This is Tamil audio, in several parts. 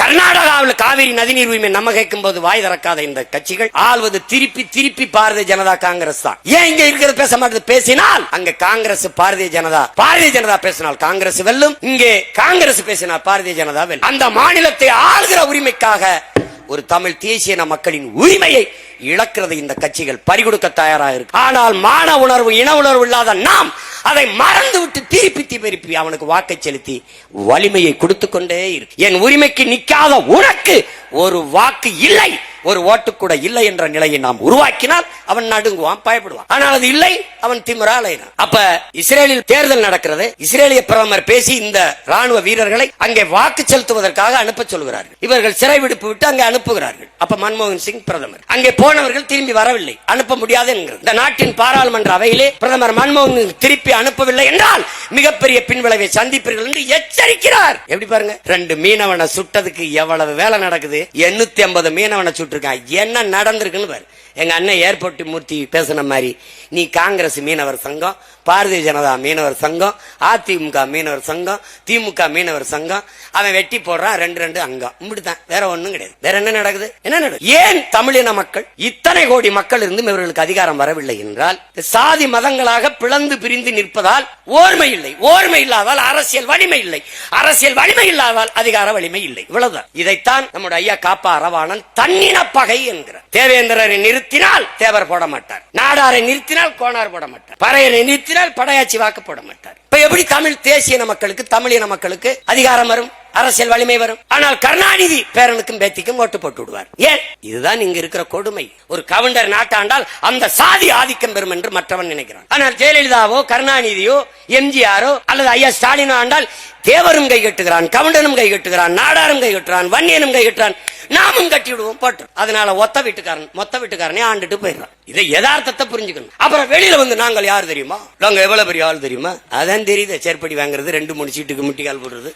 கர்நாடகாவில் காவிரி நதிநீர் உரிமை நம்ம கேட்கும் போது வாய் திறக்காத இந்த கட்சிகள் ஆள்வது திருப்பி திருப்பி பாரதிய ஜனதா காங்கிரஸ் தான். ஏன் இங்க இருக்கிறது பேச மாட்டேது? பேசினால் அங்க காங்கிரஸ் பாரதிய ஜனதா பாரதிய ஜனதா பேசினால் காங்கிரஸ் வெல்லும் இங்கே காங்கிரஸ் பேசினால் பாரதிய ஜனதா வெல்லும். அந்த மாநிலத்தை ஆளுகிற உரிமைக்காக ஒரு தமிழ் தேசிய இன மக்களின் உரிமையை இழக்கிறது இந்த கட்சிகள். பறிகொடுக்க தயாராக இருக்கு. ஆனால் மான உணர்வு இன உணர்வு இல்லாத நாம் அதை மறந்து விட்டு திருப்பி திருப்பி அவனுக்கு வாக்கை செலுத்தி வலிமையை கொடுத்து கொண்டே இருக்கு. என் உரிமைக்கு நிக்காத உனக்கு ஒரு வாக்கு இல்லை. ஒரு ஓட்டு கூட இல்லை என்ற நிலையை நாம் உருவாக்கினால் அவன் நடுங்குவான் பயப்படுவான். ஆனால் அது இல்லை. அவன் திமிரா அப்ப இஸ்ரேலில் தேர்தல் நடக்கிறது. இஸ்ரேலிய பிரதமர் பேசி இந்த ராணுவ வீரர்களை அங்கே வாக்கு செலுத்துவதற்காக அனுப்ப சொல்கிறார்கள். இவர்கள் சிறை விடுப்பு விட்டு அங்கே அனுப்புகிறார்கள். அப்ப மன்மோகன் சிங் பிரதமர். அங்கே போனவர்கள் திரும்பி வரவில்லை. அனுப்ப முடியாது என்கிறது. இந்த நாட்டின் பாராளுமன்ற அவையிலே பிரதமர் மன்மோகன் சிங் திருப்பி அனுப்பவில்லை என்றால் மிகப்பெரிய பின்விளைவை சந்திப்பீர்கள் என்று எச்சரிக்கிறார். எப்படி பாருங்க? ரெண்டு மீனவனை சுட்டதுக்கு எவ்வளவு வேலை நடக்குது? எண்ணூத்தி ஐம்பது மீனவனை சுட்டிருக்கான். என்ன நடந்திருக்குன்னு பாரு. எங்க அண்ணன் ஏர்போர்ட் மூர்த்தி பேசின மாதிரி நீ காங்கிரஸ் மீனவர் சங்கம் பாரதிய ஜனதா மீனவர் சங்கம் அதிமுக மீனவர் சங்கம் திமுக மீனவர் சங்கம். அவன் வெட்டி போடுறான் ரெண்டு ரெண்டு அங்கம். இப்படித்தான். வேற ஒண்ணும் கிடையாது. வேற என்ன நடக்குது? என்ன நடக்குது? ஏன் தமிழின மக்கள் இத்தனை கோடி மக்கள் இருந்தும் இவர்களுக்கு அதிகாரம் வரவில்லை என்றால் சாதி மதங்களாக பிளந்து பிரிந்து நிற்பதால் ஓர்மை இல்லை. ஓர்மை இல்லாதால் அரசியல் வலிமை இல்லை. அரசியல் வலிமை இல்லாதால் அதிகார வலிமை இல்லை. இவ்வளவுதான். இதைத்தான் நம்முடைய ஐயா காப்பா அரவாணன் தன்னின பகை என்கிறார். தேவேந்திரரை நிறுத்தினால் தேவர் போட மாட்டார். நாடாரை நிறுத்தினால் கோணார் போட மாட்டார். பறையரை நிறுத்தினால் படையாச்சி வாக்கு போட மாட்டார். இப்ப எப்படி தமிழ் தேசிய மக்களுக்கு தமிழின மக்களுக்கு அதிகாரம் வரும் அரசியல் வலிமை வரும்? ஆனால் கருணாநிதி பேரனுக்கும் பேத்திக்கும் ஓட்டு போட்டு விடுவார். ஏன்? இதுதான் இங்க இருக்கிற கொடுமை. ஒரு கவுண்டர் நாட்டாண்டால் அந்த சாதி ஆதிக்கம் பெறும் என்று மற்றவன் நினைக்கிறான். ஆனால் ஜெயலலிதாவோ கருணாநிதியோ எம்ஜிஆரோ அல்லது ஐயா ஸ்டாலினோ ஆண்டால் தேவரும் கை கட்டுகிறான் கவுண்டனும் கை கட்டுகிறான் நாடாரும் கை கட்டுறான் வன்னியனும் கை கட்டுறான் நாமும் கட்டி விடுவோம் போட்டு அதனால ஒத்த வீட்டுக்காரன் மொத்த வீட்டுக்காரனே ஆண்டுட்டு போயிடுறான். இதை யதார்த்தத்தை புரிஞ்சுக்கணும். அப்புறம் வெளியில வந்து நாங்கள் யார் தெரியுமா? நாங்க எவ்வளவு பெரிய ஆள் தெரியுமா? அதான் தெரியுது. செருப்படி வாங்குறது ரெண்டு மூணு சீட்டுக்கு முட்டிக்கால் போடுறது.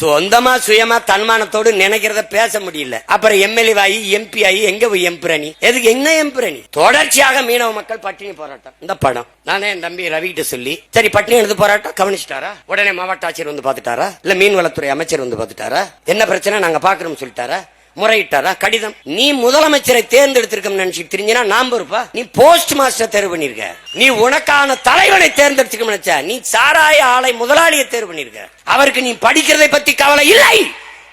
சொந்தமா சுயமா தன்மானத்தோடு நினைக்கிறத பேச முடியல. அப்புறம் எம்எல்ஏ ஆகி எம்பி ஆகி எங்க போய் எம்பிரணி எதுக்கு என்ன எம்பிரணி தொடர்ச்சியாக மீனவ மக்கள் பட்டினி போராட்டம். இந்த படம். நானே என் தம்பி ரவி கிட்ட சொல்லி சரி பட்டினி எடுத்து போராட்டம். கவனிச்சிட்டாரா? உடனே மாவட்ட ஆட்சியர் வந்து பாத்துட்டாரா இல்ல மீன்வளத்துறை அமைச்சர் வந்து பாத்துட்டாரா என்ன பிரச்சனை? நாங்க பாக்குறோம் சொல்லிட்டாரா? முறையிட்டாரா கடிதம். நீ முதலமைச்சரை தேர்ந்தெடுத்திருக்க நினைச்சு தெரிஞ்சினா நாம் இருப்பா நீ போஸ்ட் மாஸ்டர் தேர்வு பண்ணிருக்க. நீ உனக்கான தலைவனை தேர்ந்தெடுத்துக்க நினைச்சா நீ சாராய ஆலை முதலாளியை தேர்வு பண்ணிருக்க. அவருக்கு நீ படிக்கிறதை பத்தி கவலை இல்லை.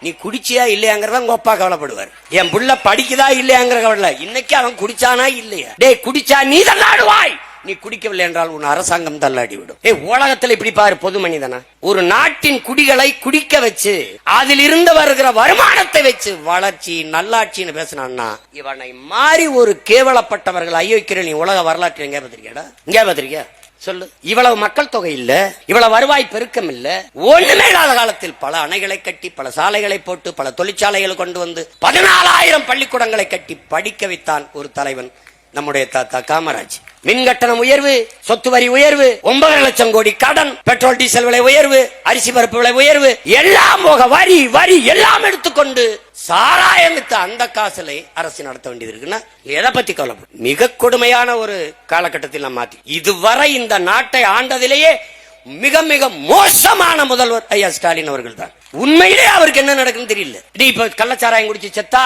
நீ குடிச்சியா இல்லையாங்கிறத உங்க அப்பா கவலைப்படுவார். என் புள்ள படிக்குதா இல்லையாங்கிற கவலை இன்னைக்கு அவன் குடிச்சானா இல்லையா? டேய் குடிச்சா நீ தான் தள்ளாடுவாய் நீ குடிக்கவில்லை என்றால் உன் அரசாங்கம் தள்ளாடிவிடும். ஏ உலகத்தில் உலகத்துல இப்படி பாரு பொது மனிதனா. ஒரு நாட்டின் குடிகளை குடிக்க வச்சு அதில் இருந்து வருகிற வருமானத்தை வச்சு வளர்ச்சி நல்லாட்சின்னு பேசினான்னா இவனை மாறி ஒரு கேவலப்பட்டவர்கள் ஐயோக்கிற நீ உலக வரலாற்று எங்கே பார்த்திருக்கியாடா இங்கே பார்த்திருக்கியா சொல்லு. இவ்வளவு மக்கள் தொகை இல்ல இவ்வளவு வருவாய் பெருக்கம் இல்ல ஒண்ணுமே இல்லாத காலத்தில் பல அணைகளை கட்டி பல சாலைகளை போட்டு பல தொழிற்சாலைகளை கொண்டு வந்து பதினாலாயிரம் பள்ளிக்கூடங்களை கட்டி படிக்க வைத்தான் ஒரு தலைவன் நம்முடைய தாத்தா காமராஜ். மின் கட்டணம் உயர்வு சொத்து வரி உயர்வு ஒன்பதரை லட்சம் கோடி கடன் பெட்ரோல் டீசல் விலை உயர்வு அரிசி பருப்பு விலை உயர்வு எல்லாம் போக வரி வரி எல்லாம் எடுத்துக்கொண்டு சாராயம் வித்த அந்த காசுல அரசு நடத்த வேண்டியது இருக்குன்னா எதை பத்தி கவலைப்படும் மிக கொடுமையான ஒரு காலகட்டத்தில் நாம் மாத்தி. இதுவரை இந்த நாட்டை ஆண்டதிலேயே மிக மிக மோசமான முதல்வர் ஐயா ஸ்டாலின் அவர்கள் தான். உண்மையிலே அவருக்கு என்ன நடக்குன்னு தெரியல. நீ இப்ப கள்ளச்சாராயம் குடிச்சு செத்தா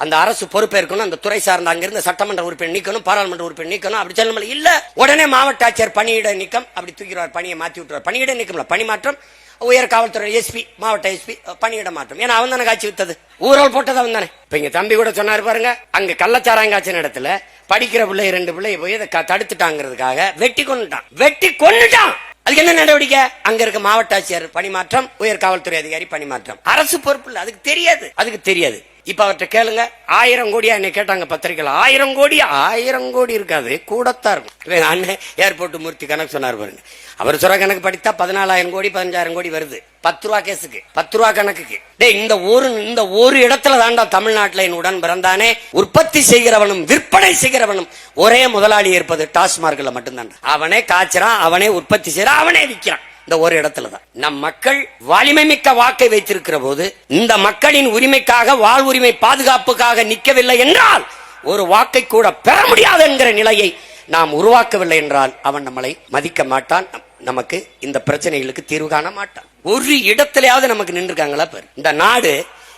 அந்த அரசு பொறுப்பேற்கணும் அந்த துறை சார்ந்த அங்கிருந்து சட்டமன்ற உறுப்பினர் நீக்கணும் பாராளுமன்ற உறுப்பினர் நீக்கணும் அப்படி சொல்ல இல்ல உடனே மாவட்ட ஆட்சியர் பணியிட நீக்கம் அப்படி தூக்கிடுவார் பணியை மாத்தி விட்டுறார் பணியிட நீக்கம்ல பணி மாற்றம் உயர் காவல்துறை எஸ்பி மாவட்ட எஸ்பி பணியிட மாற்றம். ஏன்னா அவன் தானே காட்சி வித்தது. ஊரல் போட்டது அவன் தானே. இப்ப இங்க தம்பி கூட சொன்னாரு பாருங்க அங்க கள்ளச்சாராயம் காய்ச்சின இடத்துல படிக்கிற பிள்ளை ரெண்டு பிள்ளை போய் இதை க- தடுத்துட்டாங்கிறதுக்காக வெட்டி கொண்டுட்டான் வெட்டி கொண்டுட்டான் அதுக்கு என்ன நடவடிக்கை? அங்க இருக்க மாவட்ட ஆட்சியர் பணிமாற்றம் உயர் காவல்துறை அதிகாரி பணிமாற்றம் அரசு பொறுப்பு இல்லை அதுக்கு தெரியாது. அதுக்கு தெரியாது. இப்ப அவர்கிட்ட கேளுங்க. ஆயிரம் கோடியா என்ன கேட்டாங்க பத்திரிக்கையில் ஆயிரம் கோடி ஆயிரம் கோடி இருக்காது. கூடத்தான் இருக்கும். இப்ப அண்ணன் ஏர்போர்ட் மூர்த்தி கணக்கு சொன்னார் பாருங்க. அவர் சொல்ற கணக்கு படித்தா பதினாலாயிரம் கோடி பதினஞ்சாயிரம் கோடி வருது. பத்து ரூபா கேஸுக்கு பத்து ரூபா கணக்குக்கு. டேய் இந்த ஒரு இந்த ஒரு இடத்துல தாண்டா தமிழ்நாட்டில் என் உடன் பிறந்தானே. உற்பத்தி செய்கிறவனும் விற்பனை செய்கிறவனும் ஒரே முதலாளி இருப்பது டாஸ்மார்க்ல மட்டும்தான் அவனே காய்ச்சறான் அவனே உற்பத்தி செய்யறான் அவனே விற்கிறான் இந்த ஒரு இடத்துல தான் நம் மக்கள் வலிமை மிக்க வாக்கை வைத்திருக்கிற போது இந்த மக்களின் உரிமைக்காக வாழ் உரிமை பாதுகாப்புக்காக நிற்கவில்லை என்றால் ஒரு வாக்கை கூட பெற முடியாது என்கிற நிலையை நாம் உருவாக்கவில்லை என்றால் அவன் நம்மளை மதிக்க மாட்டான். நமக்கு இந்த பிரச்சனைகளுக்கு தீர்வு காண மாட்டான். ஒரு இடத்திலேயாவது நமக்கு நின்றுருக்காங்களா பாரு. இந்த நாடு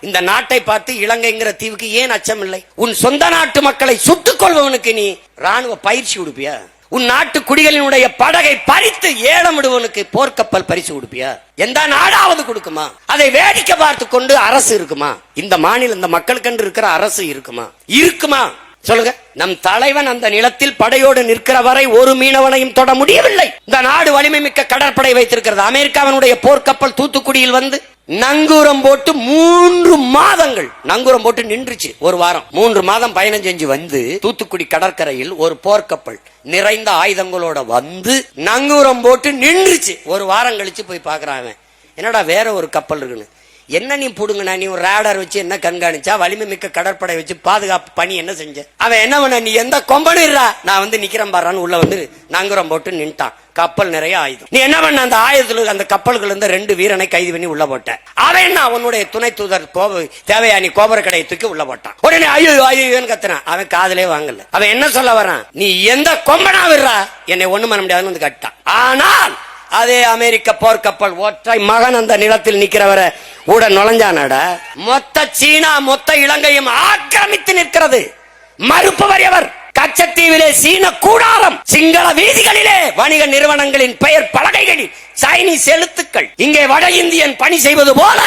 இந்த நாட்டை பார்த்து இலங்கைங்கிற தீவுக்கு ஏன் அச்சம் இல்லை உன் சொந்த நாட்டு மக்களை சுட்டுக் கொள்பவனுக்கு நீ ராணுவ பயிற்சி கொடுப்பியா? உன் நாட்டு குடிகளினுடைய படகை பறித்து ஏலம் விடுவனுக்கு போர்க்கப்பல் பரிசு கொடுப்பியா? எந்த நாடாவது கொடுக்குமா? அதை வேடிக்கை பார்த்து கொண்டு அரசு இருக்குமா? இந்த மாநிலம் இந்த மக்களுக்கென்று இருக்கிற அரசு இருக்குமா? இருக்குமா? சொல்லுங்க. நம் தலைவன் அந்த நிலத்தில் படையோடு நிற்கிற வரை ஒரு மீனவனையும் தொட முடியவில்லை. இந்த நாடு வலிமை மிக்க கடற்படை வைத்திருக்கிறது. அமெரிக்காவினுடைய போர்க்கப்பல் தூத்துக்குடியில் வந்து நங்கூரம் போட்டு மூன்று மாதங்கள் நங்கூரம் போட்டு நின்றுச்சு ஒரு வாரம். மூன்று மாதம் பயணம் செஞ்சு வந்து தூத்துக்குடி கடற்கரையில் ஒரு போர்க்கப்பல் நிறைந்த ஆயுதங்களோட வந்து நங்கூரம் போட்டு நின்றுச்சு. ஒரு வாரம் கழிச்சு போய் பாக்குறாங்க அவன். என்னடா வேற ஒரு கப்பல் இருக்குன்னு. என்ன நீ புடுங்கண்ணா நீ ஒரு ரேடார் வச்சு என்ன கண்காணிச்சா? வலிமை மிக்க கடற்படை வச்சு பாதுகாப்பு பணி என்ன செஞ்ச? அவன் என்ன பண்ண? நீ எந்த கொம்பனிடுறா நான் வந்து நிக்கிறேன் பாறான்னு உள்ள வந்து நங்குரம் போட்டு நின்ட்டான். கப்பல் நிறைய ஆயுதம். நீ என்ன பண்ண? அந்த ஆயுதத்துல அந்த கப்பல்கள் இருந்த ரெண்டு வீரனை கைது பண்ணி உள்ள போட்ட அவன் என்ன? அவனுடைய துணை தூதர் கோப தேவையா? நீ கோபுர கடையை தூக்கி உள்ள போட்டான். உடனே ஐயோ ஐயோன்னு கத்துனான். அவன் காதலே வாங்கல. அவன் என்ன சொல்ல வரான் நீ எந்த கொம்பனா விடுறா? என்னை ஒண்ணு பண்ண முடியாதுன்னு வந்து கட்டான் ஆனால் அதே அமெரிக்க போர்க்கப்பல் ஒற்றை மகன் அந்த நிலத்தில் நிக்கிறவரை கூட நுழைஞ்சானட மொத்த சீனா மொத்த இலங்கையும் ஆக்கிரமித்து நிற்கிறது. மறுப்பவர் எவர்? கச்சத்தீவிலே சீன கூடாரம். சிங்கள வீதிகளிலே வணிக நிறுவனங்களின் பெயர் பலகைகளில் சைனீஸ் எழுத்துக்கள். இங்கே வட இந்தியன் பணி செய்வது போல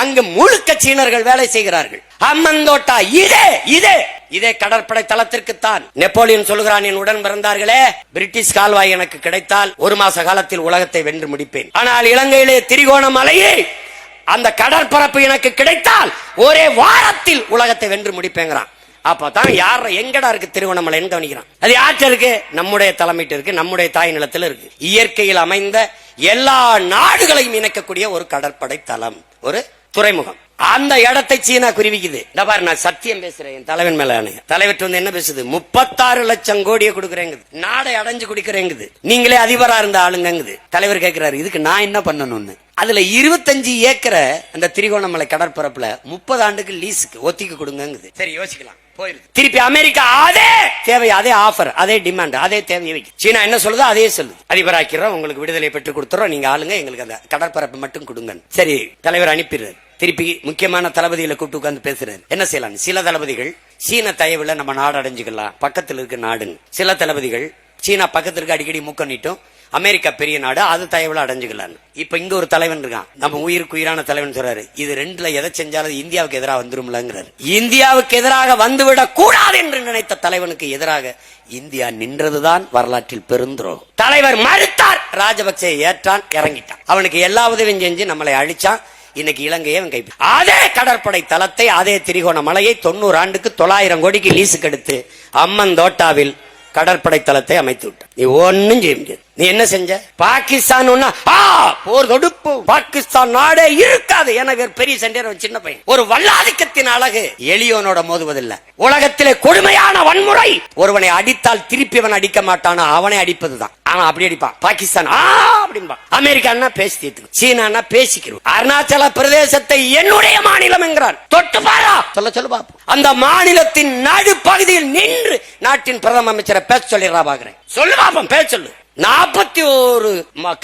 அங்கு முழுக்க சீனர்கள் வேலை செய்கிறார்கள். அம்மந்தோட்டா இதே இதே. இதே கடற்படை தளத்திற்குத்தான். நெப்போலியன் சொல்கிறான் என் உடன் பிறந்தார்களே பிரிட்டிஷ் கால்வாய் எனக்கு கிடைத்தால் ஒரு மாச காலத்தில் உலகத்தை வென்று முடிப்பேன். ஆனால் இலங்கையிலே திரிகோணமலையே அந்த கடற்பரப்பு எனக்கு கிடைத்தால் ஒரே வாரத்தில் உலகத்தை வென்று முடிப்பேங்கிறான். அப்பதான் யார எங்கடா இருக்கு திருவண்ணாமலைன்னு கவனிக்கிறான். அது யார்கிட்ட இருக்கு? நம்முடைய தலைமையிட்டு இருக்கு நம்முடைய தாய் நிலத்துல இருக்கு. இயற்கையில் அமைந்த எல்லா நாடுகளையும் இணைக்கக்கூடிய ஒரு கடற்படை தளம் ஒரு துறைமுகம். அந்த இடத்தை சீனா குருவிக்குது இந்த பாரு நான் சத்தியம் பேசுறேன். என் தலைவன் மேல தலைவர் வந்து என்ன பேசுது? முப்பத்தாறு லட்சம் கோடியை கொடுக்குறேங்குது. நாடை அடைஞ்சு குடிக்கிறேங்குது. நீங்களே அதிபரா இருந்த ஆளுங்கங்குது. தலைவர் கேட்கிறாரு இதுக்கு நான் என்ன பண்ணணும்னு? அதுல இருபத்தஞ்சு ஏக்கரை அந்த திரிகோணமலை கடற்பரப்புல முப்பது ஆண்டுக்கு லீஸுக்கு ஒத்திக்கு கொடுங்கங்குது. சரி யோசிக்கலாம். போயிருக்கு திருப்பி அமெரிக்கா அதே தேவை அதே ஆஃபர் அதே டிமாண்ட் அதே தேவையை வைக்கும் சீனா என்ன சொல்லுதோ அதே சொல்லுது. அதிபராக்கிறோம் உங்களுக்கு விடுதலை பெற்று கொடுத்துறோம். நீங்க ஆளுங்க எங்களுக்கு அந்த கடற்பரப்பு மட்டும் கொடுங்க சரி தலைவர் அனுப்பிடுறாரு. திருப்பி முக்கியமான தளபதிகளை கூப்பிட்டு உட்காந்து பேசுறாரு. என்ன செய்யலாம் சில தளபதிகள் சீன தயவுல நம்ம நாடு அடைஞ்சுக்கலாம். பக்கத்தில் இருக்க நாடுன்னு சில தளபதிகள் சீனா பக்கத்திற்கு அடிக்கடி மூக்க நீட்டும். அமெரிக்கா பெரிய நாடு அது தயவில் அடைஞ்சுக்கலான்னு. இப்போ இங்கே ஒரு தலைவன் இருக்கான். நம்ம உயிருக்கு உயிரான தலைவன் சொல்றாரு. இது ரெண்டுல எதை செஞ்சாலும் இந்தியாவுக்கு எதிராக வந்துரும்லங்கிறாரு. இந்தியாவுக்கு எதிராக வந்துவிடக் கூடாது என்று நினைத்த தலைவனுக்கு எதிராக இந்தியா நின்றதுதான் வரலாற்றில் பெருந்துரோகம். தலைவர் மறுத்தார். ராஜபக்சே ஏற்றான் இறங்கிட்டான். அவனுக்கு எல்லா உதவியும் செஞ்சு நம்மளை அழிச்சான். இன்னைக்கு இலங்கையை அவன் கைப்பி அதே கடற்படை தளத்தை அதே திரிகோணமலையை தொண்ணூறு ஆண்டுக்கு தொள்ளாயிரம் கோடிக்கு லீஸுக்கு எடுத்து அம்மன் தோட்டாவில் கடற்படை தளத்தை அமைத்து விட்டான். நீ ஒன்னும் செய்ய முடியாது. நீ என்ன செஞ்ச? பாகிஸ்தான் போர் தொடுப்பு. பாகிஸ்தான் நாடே இருக்காது. என வேறு பெரிய ஒரு சின்ன பையன். ஒரு வல்லாதிக்கத்தின் அழகு. எளியோனோட மோதுவதில்லை. உலகத்திலே கொடுமையான வன்முறை. ஒருவனை அடித்தால் திருப்பி அவன் அடிக்க மாட்டானா. அவனை அடிப்பதுதான். அவன் அப்படி அடிப்பான். பாகிஸ்தான் அப்படின்பா. அமெரிக்கான்னா பேசி தீர்த்து சீனான்னா பேசிக்கிறோம். அருணாச்சல பிரதேசத்தை என்னுடைய மாநிலம் என்கிறான் தொட்டு பாரா! சொல்ல சொல்லு பாப்போம் அந்த மாநிலத்தின் நடுப்பகுதியில் நின்று நாட்டின் பிரதம அமைச்சரை பேச சொல்லிடுறா பாக்குறேன். சொல்லு பாப்போம் பேச சொல்லு. நாற்பத்தி ஒரு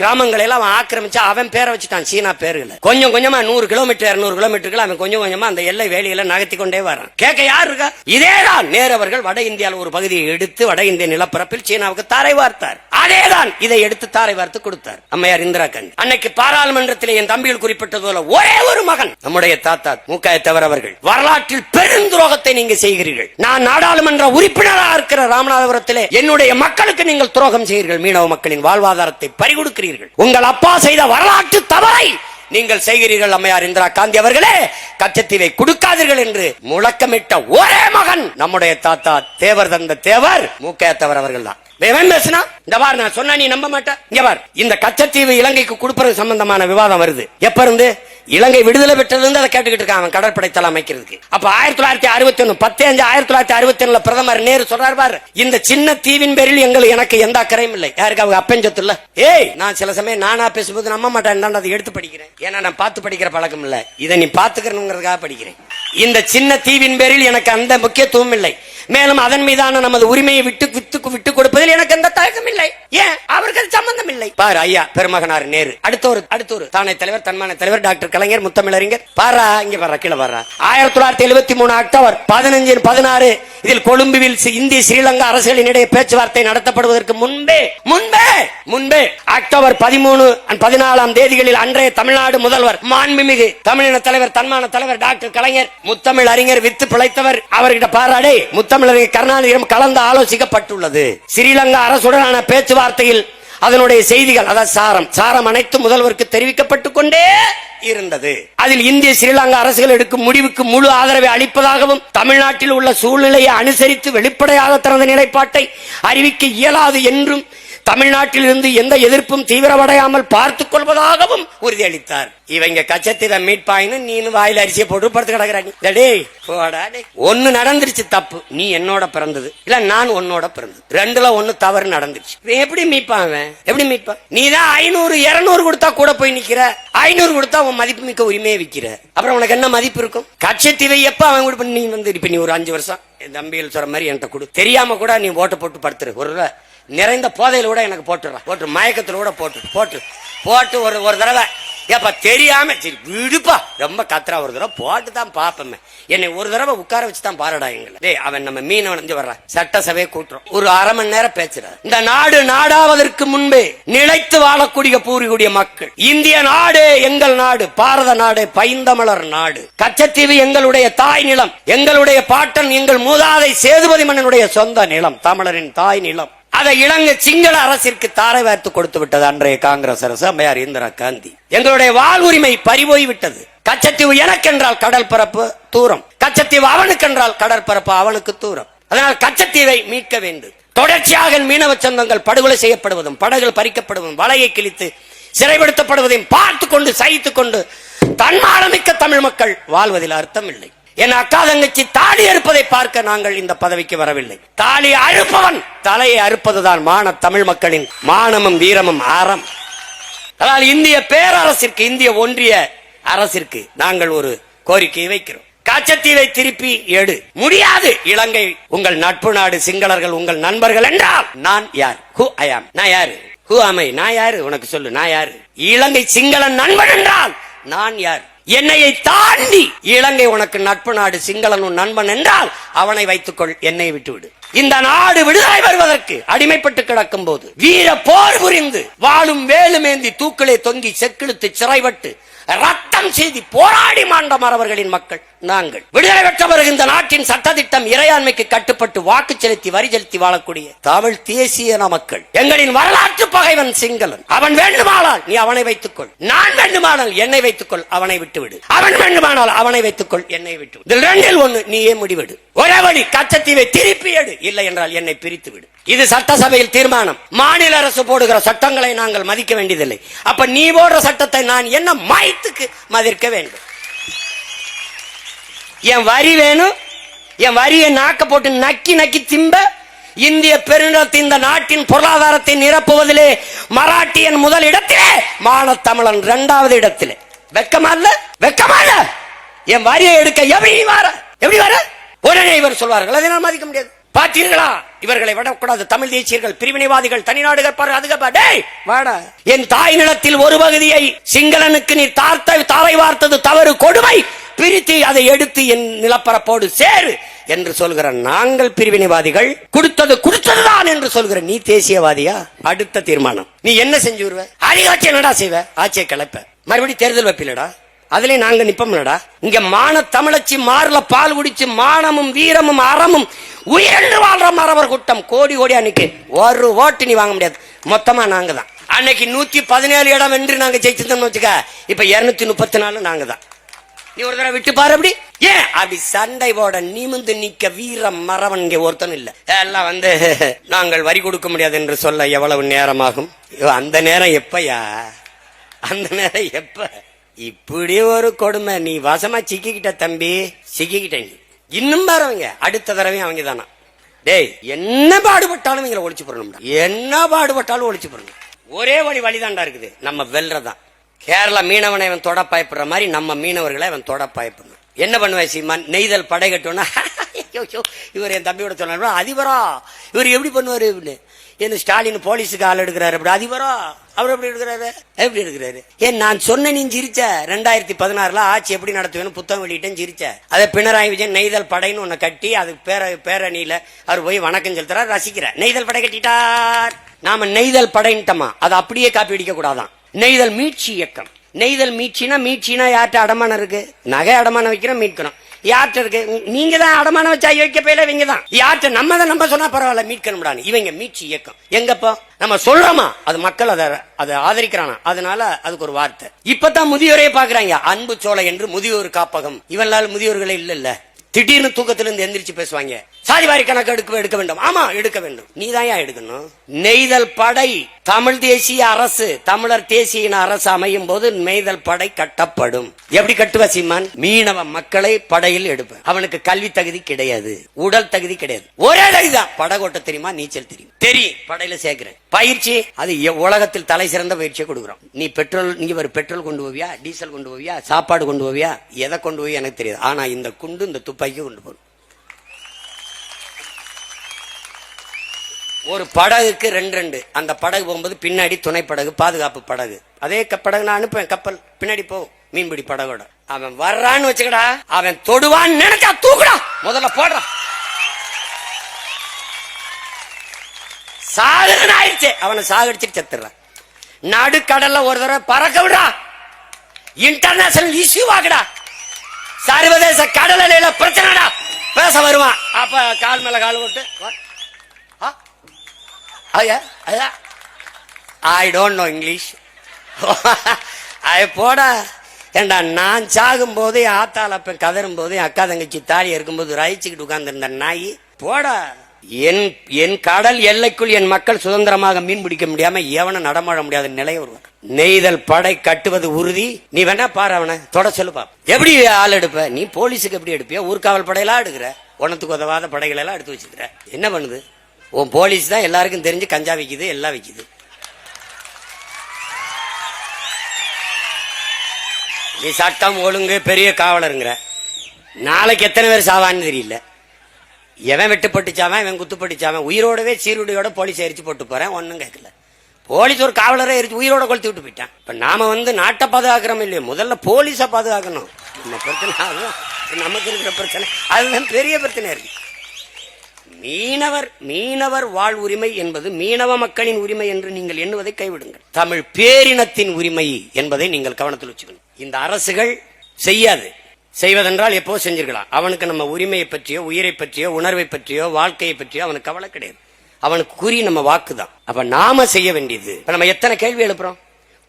கிராமங்களை எல்லாம் அவன் ஆக்கிரமிச்சா அவன் பேரை வச்சுட்டான் சீனா பேருல கொஞ்சம் கொஞ்சமா நூறு கிலோமீட்டர் இருநூறு கிலோமீட்டருக்கு அவன் கொஞ்சம் கொஞ்சமா அந்த எல்லை வேலையில நகர்த்தி கொண்டே வரான். கேட்க யார் இருக்கா? இதேதான் நேரவர்கள் வட இந்தியாவில் ஒரு பகுதியை எடுத்து வட இந்திய நிலப்பரப்பில் சீனாவுக்கு தாரை வார்த்தார். அதேதான் இதை எடுத்து தாரை வார்த்து கொடுத்தார். அம்மையார் இந்திரா காந்தி. அன்னைக்கு பாராளுமன்றத்தில் என் தம்பிகள் குறிப்பிட்டது போல ஒரே ஒரு மகன் நம்முடைய தாத்தா மூக்காயத்தவர் அவர்கள். வரலாற்றில் பெருந்துரோகத்தை நீங்க செய்கிறீர்கள். நான் நாடாளுமன்ற உறுப்பினராக இருக்கிற ராமநாதபுரத்திலே என்னுடைய மக்களுக்கு நீங்கள் துரோகம் செய்கிறீர்கள் மீனவ மக்களின் வாழ்வாதாரத்தை பறிகொடுக்கிறீர்கள். உங்கள் அப்பா செய்த வரலாற்று தவறை நீங்கள் செய்கிறீர்கள் அம்மையார் இந்திரா காந்தி அவர்களே. கச்சத்தீவை கொடுக்காதீர்கள் என்று முழக்கமிட்ட ஒரே மகன் நம்முடைய தாத்தா தேவர் தந்த தேவர் மூக்கையத்தவர் அவர்கள் தான் வேவன் இந்த நான் சொன்னா நீ நம்ப மாட்டேன் இந்த கச்சத்தீவு இலங்கைக்கு கொடுப்பது சம்பந்தமான விவாதம் வருது. எப்ப இருந்து? இலங்கை விடுதலை பெற்றது அதை கேட்டுக்கிட்டு இருக்கான் அவன் கடற்படை தளம் அமைக்கிறதுக்கு. அப்ப ஆயிரத்தி தொள்ளாயிரத்தி அறுபத்தி ஒண்ணு பத்து அஞ்சு ஆயிரத்தி தொள்ளாயிரத்தி அறுபத்தி ஒண்ணுல பிரதமர் நேரு சொல்றாரு பாரு இந்த சின்ன தீவின் பேரில் எங்களுக்கு எனக்கு எந்த அக்கறையும் இல்லை. யாருக்கு? அவங்க அப்பஞ்சத்து இல்ல ஏய் நான் சில சமயம் நானா பேசும்போது நம்ப மாட்டேன் நான் அதை எடுத்து படிக்கிறேன். ஏன்னா நான் பார்த்து படிக்கிற பழக்கம் இல்ல. இதை நீ பாத்துக்கிறனுங்கிறதுக்காக படிக்கிறேன். இந்த சின்ன தீவின் பேரில் எனக்கு அந்த முக்கியத்துவம் இல்லை. மேலும் அதன் மீதான நமது உரிமையை விட்டு வித்து விட்டு கொடுப்பதில் எனக்கு எந்த தயக்கம் இல்லை. ஏன்? அவருக்கு சம்பந்தம் இல்லை. பாரு ஐயா பெருமகனார் நேரு. அடுத்த ஒரு அடுத்த ஒரு தானே தலைவர் தன்மான தலைவர் டாக்டர் கலைஞர் முத்தமிழறிஞர். பாரா இங்க பாரா கீழே பாரா. ஆயிரத்தி தொள்ளாயிரத்தி எழுபத்தி மூணு அக்டோபர் பதினஞ்சு பதினாறு இதில் கொழும்புவில் இந்திய ஸ்ரீலங்கா அரசுகளினிடையே பேச்சுவார்த்தை நடத்தப்படுவதற்கு முன்பே முன்பே முன்பே அக்டோபர் பதிமூணு பதினாலாம் தேதிகளில் அன்றைய தமிழ்நாடு முதல்வர் மாண்புமிகு தமிழின தலைவர் தன்மான தலைவர் டாக்டர் கலைஞர் முத்தமிழ் அறிஞர் வித்து பிழைத்தவர் அவர்கிட்ட பாராடே முத்தமிழ் கருணாநிதியிடம் கலந்து ஆலோசிக்கப்பட்டுள்ளது. ஸ்ரீலங்கா அரசுடனான பேச்சுவார்த்தையில் அதனுடைய செய்திகள் அதாவது சாரம். சாரம் அனைத்து முதல்வருக்கு தெரிவிக்கப்பட்டுக் கொண்டே இருந்தது. அதில் இந்திய ஸ்ரீலங்கா அரசுகள் எடுக்கும் முடிவுக்கு முழு ஆதரவை அளிப்பதாகவும் தமிழ்நாட்டில் உள்ள சூழ்நிலையை அனுசரித்து வெளிப்படையாக தனது நிலைப்பாட்டை அறிவிக்க இயலாது என்றும் தமிழ்நாட்டில் இருந்து எந்த எதிர்ப்பும் தீவிரமடையாமல் பார்த்துக் கொள்வதாகவும் உறுதியளித்தார். இவங்க கச்சத்தில மீட்பாயின்னு நீனு வாயில அரிசியை போட்டு படுத்து கிடக்குறாங்க டேய் ஒன்னு நடந்துருச்சு தப்பு. நீ என்னோட பிறந்தது. இல்ல நான் உன்னோட பிறந்தது. ரெண்டுல ஒன்னு தவறு நடந்துருச்சு. எப்படி மீட்பான் அவன்? எப்படி மீட்பான் நீ தான் ஐநூறு இருநூறு கொடுத்தா கூட போய் நிக்கிற. ஐநூறு கொடுத்தா உன் மதிப்பு மிக்க உரிமையை விக்கிற. அப்புறம் உனக்கு என்ன மதிப்பு இருக்கும்? கச்சத்தீவை எப்ப அவன் கூட நீ வந்து இப்ப நீ ஒரு அஞ்சு வருஷம். தம்பிகள் தம்பியில் சொல்ற மாதிரி என்கிட்ட கொடு. தெரியாம கூட நீ ஓட்ட போட்டு படுத்துரு. ஒரு நிறைந்த போதையில கூட எனக்கு போட்டுறான் போட்டு மயக்கத்தில் கூட போட்டு போட்டு போட்டு ஒரு ஒரு தடவை. ஏப்பா தெரியாம சரி விடுப்பா. ரொம்ப கத்துறா. ஒரு தடவை போட்டு தான் பார்ப்போமே என்னை ஒரு தடவை உட்கார வச்சு தான் பாருடா எங்களை. டேய் அவன் நம்ம மீன் வளைஞ்சு வர்றான் சட்டசபையை கூட்டுறோம். ஒரு அரை மணி நேரம் பேசுறான் இந்த நாடு நாடாவதற்கு முன்பே நிலைத்து வாழக்கூடிய பூரிக்கூடிய மக்கள். இந்திய நாடு எங்கள் நாடு. பாரத நாடு பைந்தமலர் நாடு. கச்சத்தீவு எங்களுடைய தாய் நிலம். எங்களுடைய பாட்டன் எங்கள் மூதாதை சேதுபதி மன்னனுடைய சொந்த நிலம். தமிழரின் தாய் நிலம். அதை இலங்கை சிங்கள அரசிற்கு தாரை வார்த்து கொடுத்து விட்டது அன்றைய காங்கிரஸ் அரசு அம்மையார் இந்திரா காந்தி. எங்களுடைய வாழ்வுரிமை பறிபோய் விட்டது. கச்சத்தீவு எனக்கென்றால் கடல் பரப்பு தூரம். கச்சத்தீவு அவனுக்கென்றால் கடற்பரப்பு அவனுக்கு தூரம். அதனால் கச்சத்தீவை மீட்க வேண்டும். தொடர்ச்சியாக மீனவ சொந்தங்கள் படுகொலை செய்யப்படுவதும் படகுகள் பறிக்கப்படுவதும் வலையை கிழித்து சிறைப்படுத்தப்படுவதையும் பார்த்து கொண்டு சகித்துக் கொண்டு தன்மானமிக்க தமிழ் மக்கள் வாழ்வதில் அர்த்தம் இல்லை. என் அக்கா தங்கச்சி தாலி அறுப்பதை பார்க்க நாங்கள் இந்த பதவிக்கு வரவில்லை. தாலி அறுப்பவன் தலையை அறுப்பதுதான் மான தமிழ் மக்களின் மானமும் வீரமும் ஆரம் ஆனால் இந்திய பேரரசிற்கு இந்திய ஒன்றிய அரசிற்கு நாங்கள் ஒரு கோரிக்கையை வைக்கிறோம். காச்சத்தீவை திருப்பி எடு. முடியாது. இலங்கை உங்கள் நட்பு நாடு சிங்களர்கள் உங்கள் நண்பர்கள் என்றால் நான் யார்? ஹூ ஐ ஆம் நான் யாரு? ஹூ அமை நான் யாரு? உனக்கு சொல்லு நான் யாரு? இலங்கை சிங்கள நண்பன் என்றால் நான் யார்? என்னையை தாண்டி இலங்கை உனக்கு நட்பு நாடு சிங்களன் உன் நண்பன் என்றால் அவனை வைத்துக்கொள் என்னை விட்டுவிடு. இந்த நாடு விடுதலை வருவதற்கு அடிமைப்பட்டு கிடக்கும் போது வீர போர் புரிந்து வாழும் வேலுமேந்தி தூக்கிலே தொங்கி செக்கிழுத்து சிறைப்பட்டு ரத்தம் செய்து போராடி மாண்ட மறவர்களின் மக்கள் நாங்கள். விடுதலை பெற்றவர்கள் இந்த நாட்டின் சட்டத்திட்டம் இறையாண்மைக்கு கட்டுப்பட்டு வாக்கு செலுத்தி வரி செலுத்தி வாழக்கூடிய தமிழ் தேசிய மக்கள் எங்களின் வரலாற்று பகைவன் சிங்களன். அவன் வேண்டுமானால் நீ அவனை வைத்துக்கொள். நான் வேண்டுமானால் என்னை வைத்துக்கொள் அவனை விட்டுவிடு. அவன் வேண்டுமானால் அவனை வைத்துக்கொள் என்னை விட்டு இதில் ரெண்டில் ஒண்ணு நீயே முடிவெடு. ஒரே வழி கச்சத்தீவை திருப்பி எடு. இல்லை என்றால் என்னை பிரித்து விடு. இது சட்டசபையில் தீர்மானம். மாநில அரசு போடுகிற சட்டங்களை நாங்கள் மதிக்க வேண்டியதில்லை. அப்ப நீ போடுற சட்டத்தை நான் என்ன மாய்த்துக்கு மதிக்க வேண்டும். என் வரி வேணும் என் வரியை நாக்க போட்டு நக்கி நக்கி திம்ப இந்திய பெருநிலத்தை இந்த நாட்டின் பொருளாதாரத்தை நிரப்புவதிலே மராட்டியன் முதல் இடத்திலே மானத்தமிழன் இரண்டாவது இடத்திலே. வெக்கமா இல்ல? வெக்கமா இல்ல? என் வரியை எடுக்க எப்படி வர? எப்படி வர? உடனே இவர் சொல்வார்கள். அதை நான் மதிக்க முடியாது. பார்த்தீர்களா? இவர்களை விடக்கூடாது. தமிழ் தேசியர்கள் பிரிவினைவாதிகள் தனிநாடு என் தாய் நிலத்தில் ஒரு பகுதியை சிங்களனுக்கு நீ தார்த்த தாரை வார்த்தது தவறு கொடுமை. பிரித்து அதை எடுத்து என் நிலப்பரப்போடு சேரு என்று சொல்கிற நாங்கள் பிரிவினைவாதிகள் கொடுத்தது கொடுத்ததுதான் என்று சொல்கிற நீ தேசியவாதியா? அடுத்த தீர்மானம். நீ என்ன செஞ்சு வருவ அதிகாட்சி என்னடா செய்வ? ஆட்சியை கலைப்ப மறுபடியும் தேர்தல் வைப்பிலடா அதுலயும் நாங்க நிப்போம்லடா இங்க மான தமிழச்சி மார்ல பால் குடிச்சு மானமும் வீரமும் அறமும் உயர்ந்து வாழ்ற மறவர் கூட்டம் கோடி கோடி அன்னைக்கு. ஒரு ஓட்டு நீ வாங்க முடியாது. மொத்தமா நாங்க தான் அன்னைக்கு நூத்தி பதினேழு இடம் என்று நாங்க ஜெயிச்சிருந்தோம்னு வச்சுக்க இப்ப இருநூத்தி முப்பத்தி நாலு நாங்க தான் நீ ஒரு தடவை விட்டு பாரு அப்படி. ஏன்? அப்படி சண்டை போட நிமிந்து நிக்க வீரம் மறவன் இங்க ஒருத்தன் இல்ல. எல்லாம் வந்து நாங்கள் வரி கொடுக்க முடியாது என்று சொல்ல எவ்வளவு நேரமாகும்? அந்த நேரம் எப்பயா? அந்த நேரம் எப்ப? இப்படி ஒரு கொடுமை. நீ வசமா சிக்கிக்கிட்ட தம்பி சிக்கிக்கிட்ட நீ. இன்னும் பாருவங்க அடுத்த தடவை அவங்க தானா. டேய் என்ன பாடுபட்டாலும் இவங்களை ஒழிச்சு போடணும்டா. என்ன பாடுபட்டாலும் ஒழிச்சு போடணும். ஒரே வழி வழிதாண்டா இருக்குது. நம்ம வெல்றதான். கேரளா மீனவனை இவன் தொட பயப்படுற மாதிரி நம்ம மீனவர்களை அவன் தொட பயப்படணும். என்ன பண்ணுவேன் சீமான்? நெய்தல் படை கட்டணும்னா இவர் என் தம்பியோட சொன்னார். அதிபரா? இவர் எப்படி பண்ணுவாரு இப்படின்னு? என்ன ஸ்டாலின் போலீஸுக்கு ஆள் எடுக்கிறாரு. அப்படி அதிபரா? அவர் எப்படி எடுக்கிறாரு எப்படி எடுக்கிறாரு ஏன் நான் சொன்ன நீ சிரிச்ச ரெண்டாயிரத்தி பதினாறுல ஆட்சி எப்படி நடத்துவேன்னு புத்தகம் வெளியிட்டேன்னு சிரிச்ச அதை பினராயி விஜயன் நெய்தல் படைன்னு ஒண்ணு கட்டி அது பேர பேரணியில அவர் போய் வணக்கம் செலுத்துறாரு ரசிக்கிறார். நெய்தல் படை கட்டிட்டார். நாம நெய்தல் படைன்ட்டோமா? அதை அப்படியே காப்பி அடிக்க கூடாதான். நெய்தல் மீட்சி இயக்கம். நெய்தல் மீட்சினா மீட்சினா யார்கிட்ட அடமானம் இருக்கு? நகை அடமானம் வைக்கிறோம் மீட்கணும். யார்கிட்ட இருக்கு? நீங்க தான் அடமானம் வச்சா யோகிக்க போயில இவங்க தான். யார்கிட்ட நம்ம தான் நம்ம சொன்னா பரவாயில்ல மீட்கணும்டான்னு இவங்க மீட்சி இயக்கம். எங்கப்போ? நம்ம சொல்றோமா? அது மக்கள் அதை அதை ஆதரிக்கிறானா? அதனால அதுக்கு ஒரு வார்த்தை. இப்பதான் முதியோரே பாக்குறாங்க. அன்பு சோலை என்று முதியோர் காப்பகம். இவனால் முதியோர்களே இல்ல இல்ல திடீர்னு தூக்கத்திலிருந்து எந்திரிச்சு பேசுவாங்க. சாதிவாரி கணக்கு எடுக்க எடுக்க வேண்டும். ஆமா எடுக்க வேண்டும். நீ தான் எடுக்கணும். நெய்தல் படை தமிழ் தேசிய அரசு தமிழர் தேசிய இன அரசு அமையும் போது நெய்தல் படை கட்டப்படும். எப்படி கட்டுவ சீமான்? மீனவ மக்களை படையில் எடுப்பேன் அவனுக்கு கல்வி தகுதி கிடையாது. உடல் தகுதி கிடையாது. ஒரே தகுதிதான் படகோட்ட தெரியுமா? நீச்சல் தெரியும். தெரியும். படையில சேர்க்கிறேன். பயிற்சி அது எ- உலகத்தில் தலை சிறந்த பயிற்சியை கொடுக்குறோம். நீ பெட்ரோல் நீங்க ஒரு பெட்ரோல் கொண்டு போவியா? டீசல் கொண்டு போவியா? சாப்பாடு கொண்டு போவியா? எதை கொண்டு போய் எனக்கு தெரியாது. ஆனா இந்த குண்டு இந்த துப்பாக்கி கொண்டு போகணும். ஒரு படகுக்கு ரெண்டு ரெண்டு. அந்த படகு போகும்போது பின்னாடி துணை படகு பாதுகாப்பு படகு. அதே படகு நான் அனுப்புவேன் கப்பல். பின்னாடி போ மீன்பிடி படகோட. அவன் வர்றான்னு வச்சுக்கடா அவன் தொடுவான்னு நினைச்சா தூக்குடா. முதல்ல போடுறான் சாகுன்னு ஆயிடுச்சு. அவனை சாகடிச்சிட்டு செத்துறான் நடுக்கடல்ல ஒரு தடவை பறக்க விடுறா. இன்டர்நேஷனல் இஷ்யூ ஆகுடா. சர்வதேச கடல் அலையில பிரச்சனைடா. பேச வருவான். அப்ப கால் மேல கால் போட்டு ஐ டோன்ட் நோ இங்கிலீஷ் அது போடா. ஏண்டா நான் சாகும் போது என் ஆத்தால அப்ப கதறும் போது என் அக்கா தங்கச்சி தாலி இருக்கும்போது ரயிச்சுக்கிட்டு உட்கார்ந்திருந்த நாய் போடா. என் என் கடல் எல்லைக்குள் என் மக்கள் சுதந்திரமாக மீன் பிடிக்க முடியாம எவனும் நடமாட முடியாத நிலை வருவான் நெய்தல் படை கட்டுவது உறுதி. நீ வேணா பாரு அவனை. தொட சொல்லுப்பா எப்படி ஆள் எடுப்ப? நீ போலீஸுக்கு எப்படி எடுப்பியா? ஊர்காவல் படையெல்லாம் எடுக்கிற. உனத்துக்கு உதவாத படைகளெல்லாம் எடுத்து வச்சுக்கிற என்ன பண்ணுது? உன் போலீஸ் தான் எல்லாருக்கும் தெரிஞ்சு கஞ்சா விற்கிது எல்லாம் விற்கிது நீ சட்டம் ஒழுங்கு பெரிய காவலருங்கிற. நாளைக்கு எத்தனை பேர் சாவான்னு தெரியல. எவன் வெட்டுப்பட்டுச்சாவன் இவன் குத்துப்பட்டுச்சாவன் உயிரோடவே சீருடையோட போலீஸ் எரிச்சு போட்டு போறேன் ஒன்றும் கேட்கல. போலீஸ் ஒரு காவலரை எரிச்சு உயிரோட கொளுத்து விட்டு போயிட்டான். இப்ப நாம வந்து நாட்டை பாதுகாக்கிறோம் இல்லையோ? முதல்ல போலீஸை பாதுகாக்கணும். நம்ம பிரச்சனை நமக்கு இருக்கிற பிரச்சனை. அதுதான் பெரிய பிரச்சனை இருக்கு. மீனவர் மீனவர் வாழ் உரிமை என்பது மீனவ மக்களின் உரிமை என்று நீங்கள் எண்ணுவதை கைவிடுங்கள். தமிழ் பேரினத்தின் உரிமை என்பதை நீங்கள் கவனத்தில் வச்சுக்கணும். இந்த அரசுகள் செய்யாது. செய்வதென்றால் எப்போ செஞ்சிருக்கலாம்? அவனுக்கு நம்ம உரிமையை பற்றியோ உயிரை பற்றியோ உணர்வை பற்றியோ வாழ்க்கையை பற்றியோ அவனுக்கு கவலை கிடையாது. அவனுக்கு குறி நம்ம வாக்குதான். அப்ப நாம செய்ய வேண்டியது. இப்ப நம்ம எத்தனை கேள்வி எழுப்புறோம்?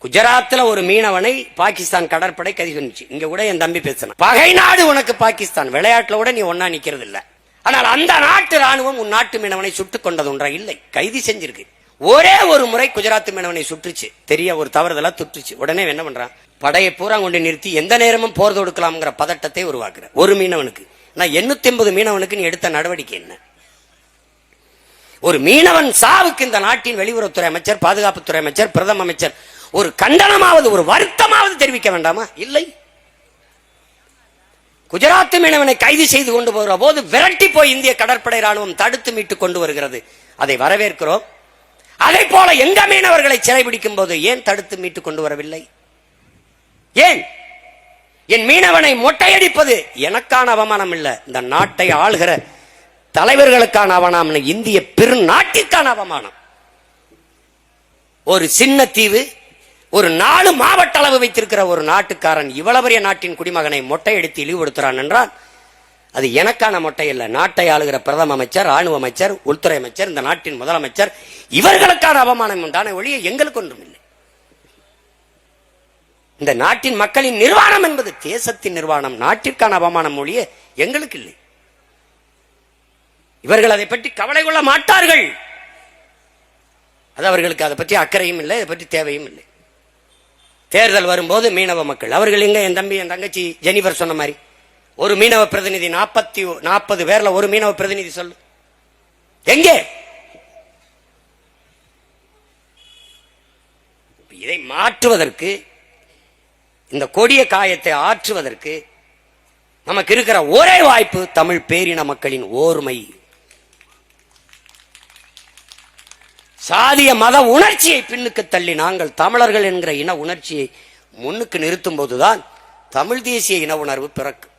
குஜராத்ல ஒரு மீனவனை பாகிஸ்தான் கடற்படை கைது இங்க கூட என் தம்பி பேசணும் பகை நாடு உனக்கு பாகிஸ்தான். விளையாட்டுல கூட நீ ஒன்னா நிக்கிறது இல்லை ஆனால் அந்த நாட்டு ராணுவம் உன் நாட்டு மீனவனை சுட்டுக் கொண்டது ஒன்றா? இல்லை. கைது செஞ்சிருக்கு. ஒரே ஒரு முறை குஜராத் மீனவனை சுட்டுச்சு தெரிய ஒரு தவறுதலா துட்டுச்சு. உடனே என்ன பண்றான்? படையை பூரா கொண்டு நிறுத்தி எந்த நேரமும் போர் தொடுக்கலாம்ங்கிற பதட்டத்தை உருவாக்குற. ஒரு மீனவனுக்கு. நான் எண்ணூத்தி எண்பது மீனவனுக்கு நீ எடுத்த நடவடிக்கை என்ன? ஒரு மீனவன் சாவுக்கு இந்த நாட்டின் வெளியுறவுத்துறை அமைச்சர் பாதுகாப்புத்துறை அமைச்சர் பிரதம அமைச்சர் ஒரு கண்டனமாவது ஒரு வருத்தமாவது தெரிவிக்க வேண்டாமா? இல்லை. குஜராத் மீனவனை கைது செய்து கொண்டு போகிற போது விரட்டி போய் இந்திய கடற்படை ராணுவம் தடுத்து மீட்டு கொண்டு வருகிறது. அதை வரவேற்கிறோம். அதை போல எங்க மீனவர்களை சிறைபிடிக்கும் போது ஏன் தடுத்து மீட்டு கொண்டு வரவில்லை? ஏன்? என் மீனவனை மொட்டையடிப்பது எனக்கான அவமானம் இல்லை. இந்த நாட்டை ஆள்கிற தலைவர்களுக்கான அவமானம் இந்திய பெருநாட்டிற்கான அவமானம். ஒரு சின்ன தீவு ஒரு நாலு மாவட்ட அளவு வைத்திருக்கிற ஒரு நாட்டுக்காரன் இவ்வளவு பெரிய நாட்டின் குடிமகனை மொட்டையடித்து இழிவுபடுத்துறான் என்றால் அது எனக்கான மொட்டை இல்லை நாட்டை ஆளுகிற பிரதம அமைச்சர் ராணுவ அமைச்சர் உள்துறை அமைச்சர் இந்த நாட்டின் முதலமைச்சர் இவர்களுக்கான அவமானம் உண்டான ஒழிய எங்களுக்கு ஒன்றும் இல்லை. இந்த நாட்டின் மக்களின் நிர்வாணம் என்பது தேசத்தின் நிர்வாணம் நாட்டிற்கான அவமானம் ஒழிய எங்களுக்கு இல்லை. இவர்கள் அதை பற்றி கவலை கொள்ள மாட்டார்கள். அது அவர்களுக்கு அதை பற்றி அக்கறையும் இல்லை அதை பற்றி தேவையும் இல்லை. தேர்தல் வரும்போது மீனவ மக்கள். அவர்கள் எங்க? என் தம்பி என் தங்கச்சி ஜெனிஃபர் சொன்ன மாதிரி. ஒரு மீனவ பிரதிநிதி நாற்பத்தி நாற்பது பேர்ல ஒரு மீனவ பிரதிநிதி சொல்லு. எங்கே? இதை மாற்றுவதற்கு இந்த கொடிய காயத்தை ஆற்றுவதற்கு நமக்கு இருக்கிற ஒரே வாய்ப்பு தமிழ் பேரின மக்களின் ஓர்மை. சாதிய மத உணர்ச்சியை பின்னுக்கு தள்ளி நாங்கள் தமிழர்கள் என்கிற இன உணர்ச்சியை முன்னுக்கு நிறுத்தும் போதுதான் தமிழ் தேசிய இன உணர்வு பிறக்கும்.